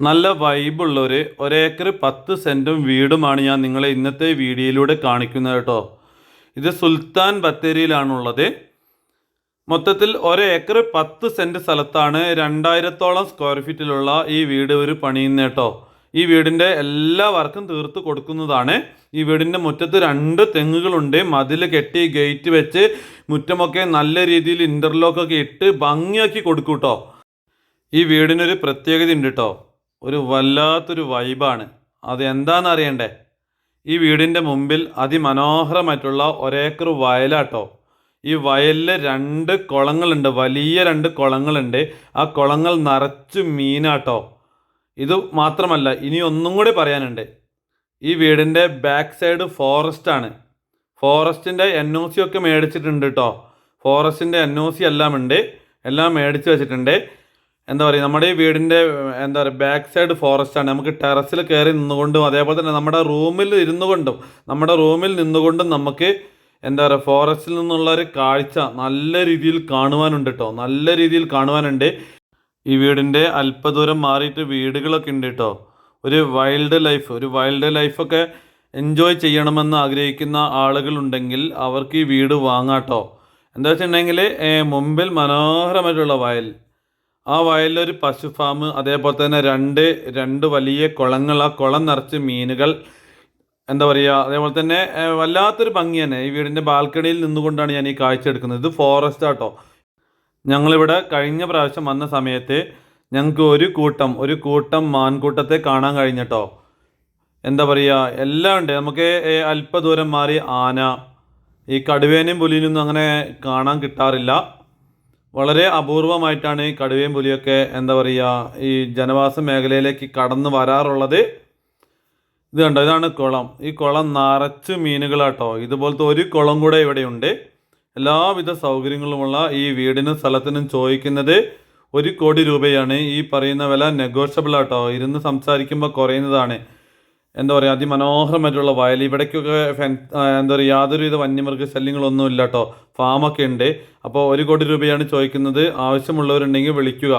നല്ല വൈബുള്ളൊരു ഒരേക്കർ പത്ത് സെന്റും വീടുമാണ് ഞാൻ നിങ്ങളെ ഇന്നത്തെ വീഡിയോയിലൂടെ കാണിക്കുന്നത് കേട്ടോ. ഇത് സുൽത്താൻ ബത്തേരിയിലാണുള്ളത്. മൊത്തത്തിൽ ഒരേക്കർ പത്ത് സെന്റ് സ്ഥലത്താണ് രണ്ടായിരത്തോളം സ്ക്വയർ ഫീറ്റിലുള്ള ഈ വീട് ഒരു പണിയുന്നത് കേട്ടോ. ഈ വീടിന്റെ എല്ലാ വർക്കും തീർത്ത് കൊടുക്കുന്നതാണ്. ഈ വീടിന്റെ മുറ്റത്ത് രണ്ട് തെങ്ങുകളുണ്ട്. മതിൽ കെട്ടി ഗേറ്റ് വെച്ച് മുറ്റമൊക്കെ നല്ല രീതിയിൽ ഇന്റർലോക്കൊക്കെ ഇട്ട് ഭംഗിയാക്കി കൊടുക്കും ഈ വീടിനൊരു പ്രത്യേകത ഉണ്ട് കേട്ടോ. ഒരു വല്ലാത്തൊരു വൈബാണ്. അത് അറിയണ്ടേ ഈ വീടിന്റെ മുമ്പിൽ അതിമനോഹരമായിട്ടുള്ള ഒരേക്കർ വയലാട്ടോ. ഈ വയലിൽ രണ്ട് കുളങ്ങളുണ്ട് വലിയ രണ്ട് കുളങ്ങളുണ്ട്. ആ കുളങ്ങൾ നിറച്ച് മീനാട്ടോ. ഇത് മാത്രമല്ല ഇനി ഒന്നും കൂടി പറയാനുണ്ട്. ഈ വീടിന്റെ ബാക്ക് സൈഡ് ഫോറസ്റ്റാണ് ഫോറസ്റ്റിന്റെ എൻ ഒ സി ഒക്കെ മേടിച്ചിട്ടുണ്ട് കേട്ടോ ഫോറസ്റ്റിന്റെ എൻ ഒ സി എല്ലാം ഉണ്ട്. എല്ലാം മേടിച്ച് വെച്ചിട്ടുണ്ട്. എന്താ പറയുക നമ്മുടെ ഈ വീടിന്റെ എന്താ പറയുക ബാക്ക് സൈഡ് ഫോറസ്റ്റ് ആണ്. നമുക്ക് ടെറസിൽ കയറി നിന്നുകൊണ്ടും അതേപോലെ തന്നെ നമ്മുടെ റൂമിൽ ഇരുന്നു കൊണ്ടും നമ്മുടെ റൂമിൽ നിന്നുകൊണ്ടും നമുക്ക് എന്താ പറയുക ഫോറസ്റ്റിൽ നിന്നുള്ള ഒരു കാഴ്ച നല്ല രീതിയിൽ കാണുവാനുണ്ട് കേട്ടോ നല്ല രീതിയിൽ കാണുവാനുണ്ട്. ഈ വീടിന്റെ അല്പദൂരം മാറിയിട്ട് വീടുകളൊക്കെ ഉണ്ട് കേട്ടോ ഒരു വൈൽഡ് ലൈഫ് ഒരു വൈൽഡ് ലൈഫൊക്കെ എൻജോയ് ചെയ്യണമെന്ന് ആഗ്രഹിക്കുന്ന ആളുകളുണ്ടെങ്കിൽ അവർക്ക് ഈ വീട് വാങ്ങാട്ടോ എന്താ വെച്ചിട്ടുണ്ടെങ്കിൽ മുമ്പിൽ മനോഹരമായിട്ടുള്ള വയൽ. ആ വയലിലൊരു പശു ഫാം അതേപോലെ തന്നെ രണ്ട് രണ്ട് വലിയ കുളങ്ങൾ ആ കുളം നിറച്ച് മീനുകൾ എന്താ പറയുക അതേപോലെ തന്നെ വല്ലാത്തൊരു ഭംഗി തന്നെ. ഈ വീടിന്റെ ബാൽക്കണിയിൽ നിന്നുകൊണ്ടാണ് ഞാൻ ഈ കാഴ്ച എടുക്കുന്നത്. ഇത് ഫോറസ്റ്റ് ആട്ടോ. ഞങ്ങളിവിടെ കഴിഞ്ഞ പ്രാവശ്യം വന്ന സമയത്ത് ഞങ്ങൾക്ക് ഒരു കൂട്ടം ഒരു കൂട്ടം മാൻകൂട്ടത്തെ കാണാൻ കഴിഞ്ഞിട്ടോ. എന്താ പറയുക എല്ലാം ഉണ്ട്. നമുക്ക് അല്പ അല്പദൂരം മാറി ആന ഈ കടുവേനയും പുലിനൊന്നും അങ്ങനെ കാണാൻ കിട്ടാറില്ല. വളരെ അപൂർവമായിട്ടാണ് ഈ കടുവയും പുലിയൊക്കെ എന്താ പറയുക ഈ ജനവാസ മേഖലയിലേക്ക് കടന്നു വരാറുള്ളത്. ഇത് കണ്ടോ ഇതാണ് കുളം. ഈ കുളം നിറച്ച് മീനുകളാട്ടോ. ഇതുപോലത്തെ ഒരു കുളം കൂടെ ഇവിടെയുണ്ട്. എല്ലാവിധ സൗകര്യങ്ങളുമുള്ള ഈ വീടിനും സ്ഥലത്തിനും ചോദിക്കുന്നത് ഒരു കോടി രൂപയാണ്. ഈ പറയുന്ന വില നെഗോഷ്യബിൾ ആട്ടോ. ഇരുന്ന് സംസാരിക്കുമ്പോൾ കുറയുന്നതാണ്. എന്താ പറയുക അതിമനോഹരമായിട്ടുള്ള വയൽ. ഇവിടേക്കൊക്കെ ഫെൻ എന്താ പറയുക യാതൊരുവിധ വന്യമൃഗ ശല്യങ്ങളൊന്നും ഇല്ല കേട്ടോ ഫാമൊക്കെ ഉണ്ട്. അപ്പോൾ ഒരു കോടി രൂപയാണ് ചോദിക്കുന്നത്. ആവശ്യമുള്ളവരുണ്ടെങ്കിൽ വിളിക്കുക.